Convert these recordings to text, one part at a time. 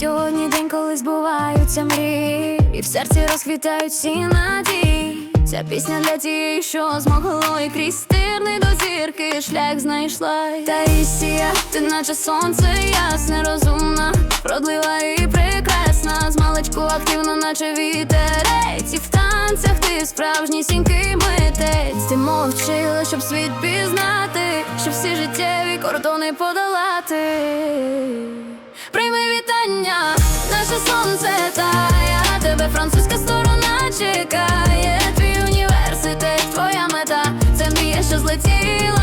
Сьогодні день, коли збуваються мрії, і в серці розквітають всі надії. Ця пісня для тієї, що змогло і крізь стирни до зірки шлях знайшла. Таїсія, ти наче сонце, ясне, розумна, вродлива і прекрасна. З маличку активно, наче вітерець, і в танцях ти справжній сінький митець. Ти мовчила, щоб світ пізнати, щоб всі життєві кордони подолати. Вітання, наше сонце тає, тебе французька сторона чекає. Твій університет, твоя мета, це мрія, що злетіла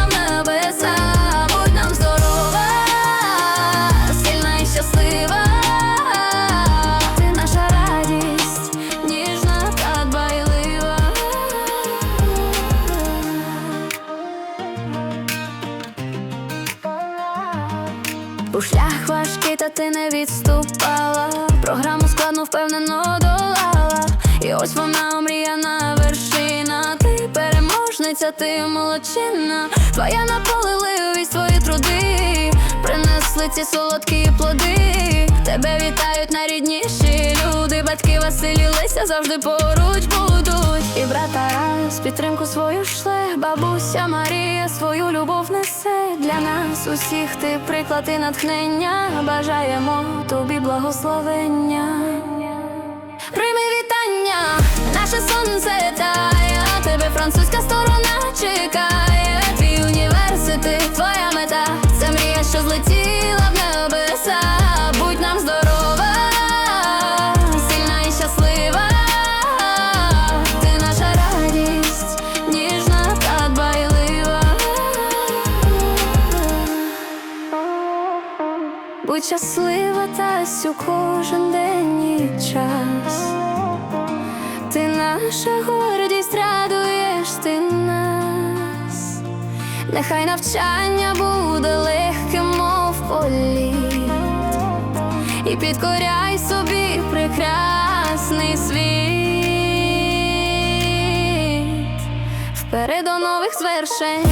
У шлях важкий, та ти не відступала. Програму складно впевнено долала. І ось вона омріяна вершина. Ти переможниця, ти молодчина. Твоя наполеливість, твої труди принесли ці солодкі плоди. Тебе вітають найрідніші люди. Батьки Василі Леся завжди поруч будуть. І брат Тарас підтримку свою шле. Бабуся Марія свою любов несе для нас усіх. Ти приклад і натхнення. Бажаємо тобі благословення. Будь щаслива, Тасю, кожен день і час. Ти наша гордість, радуєш ти нас. Нехай навчання буде легким, мов політ. І підкоряй собі прекрасний світ. Вперед до нових звершень.